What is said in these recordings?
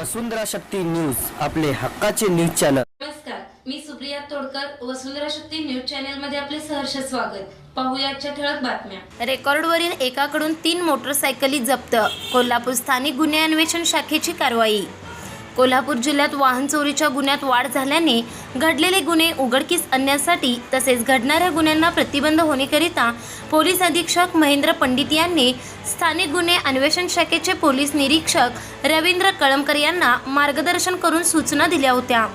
वसुंधरा Shakti news आपले हक्काचे news channel. नमस्कार मी सुप्रिया तोडकर वसुंधरा शक्ती न्यूज चॅनलमध्ये आपले सहर्ष स्वागत. पाहूया आजच्या ठळक बातम्या. रेकॉर्डवरील एकाकडून तीन मोटरसायकली जप्त कोल्हापूर स्थानिक गुन्हे अन्वेषण शाखेची कारवाई. कोल्हापूर जिल्ह्यात वाहन चोरीच्या गुन्ह्यात वाढ झाल्याने घडलेले गुन्हे उघडकीस आणण्यासाठी तसेच घडणाऱ्या गुन्ह्यांना प्रतिबंध होण्याकरिता पोलीस अधीक्षक महेंद्र पंडित यांनी स्थानिक गुन्हे अन्वेषण शाखेचे पोलीस निरीक्षक रवींद्र कळमकर यांना मार्गदर्शन करून सूचना दिल्या होत्या.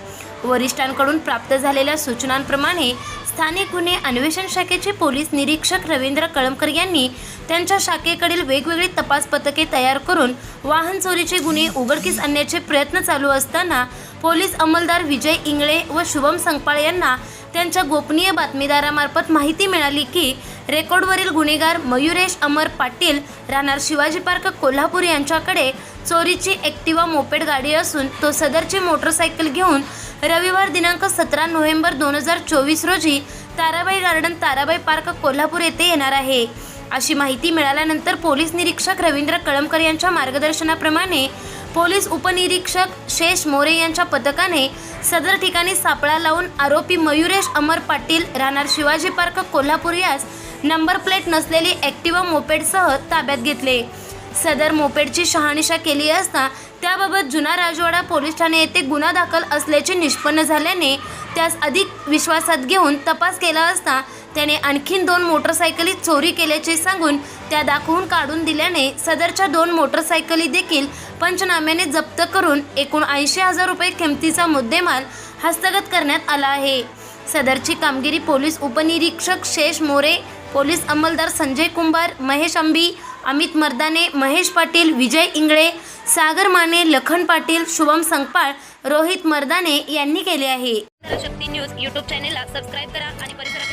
वरिष्ठांकडून प्राप्त झालेल्या सूचनांप्रमाणे स्थानिक गुन्हे अन्वेषण शाखेचे पोलीस निरीक्षक रवींद्र कळमकर यांनी त्यांच्या शाखेकडील वेगवेगळी तपास पथके तयार करून वाहन चोरीचे गुन्हे उघडकीस आणण्याचे प्रयत्न चालू असताना पोलीस अंमलदार विजय इंगळे व शुभम संगपाळ यांना त्यांच्या गोपनीय बातमीदारामार्फत माहिती मिळाली की रेकॉर्डवरील गुन्हेगार मयुरेश अमर पाटील राहणार शिवाजी पार्क कोल्हापूर यांच्याकडे चोरीची ॲक्टिवा मोपेड गाडी असून तो सदरची मोटरसायकल घेऊन रविवार दिनांक सतरा नोव्हेंबर दोन हजार चोवीस रोजी ताराबाई गार्डन ताराबाई पार्क कोल्हापूर येथे येणार आहे. अशी माहिती मिळाल्यानंतर पोलीस निरीक्षक रवींद्र कळमकर यांच्या मार्गदर्शनाप्रमाणे पोलीस उपनिरीक्षक शेष मोरे यांच्या पथकाने सदर ठिकाणी सापळा लावून आरोपी मयुरेश अमर पाटील राहणार शिवाजी पार्क कोल्हापूर यास नंबर प्लेट नसलेली ॲक्टिवा मोपेडसह ताब्यात घेतले. सदर मोपेडची शहानिशा केली असता त्याबाबत जुना राजवाडा पोलीस ठाणे येथे गुन्हा दाखल असल्याचे निष्पन्न झाल्याने त्यास अधिक विश्वासात घेऊन तपास केला असता त्याने आणखीन दोन मोटरसायकली चोरी केल्याचे सांगून त्या दाखवून काढून दिल्याने सदरच्या दोन मोटरसायकली देखील पंचनाम्याने जप्त करून एकूण ऐंशी हजार रुपये किमतीचा मुद्देमाल हस्तगत करण्यात आला आहे. सदरची कामगिरी पोलीस उपनिरीक्षक शेष मोरे पोलीस अंमलदार संजय कुंभार महेश अंबी अमित मर्दाने महेश पाटील विजय इंगळे सागर माने लखन पाटील शुभम संगपाळ रोहित मर्दाने यांनी केले आहे. शक्ती न्यूज यूट्यूब चॅनेलला सबस्क्राईब करा आणि परिसरातील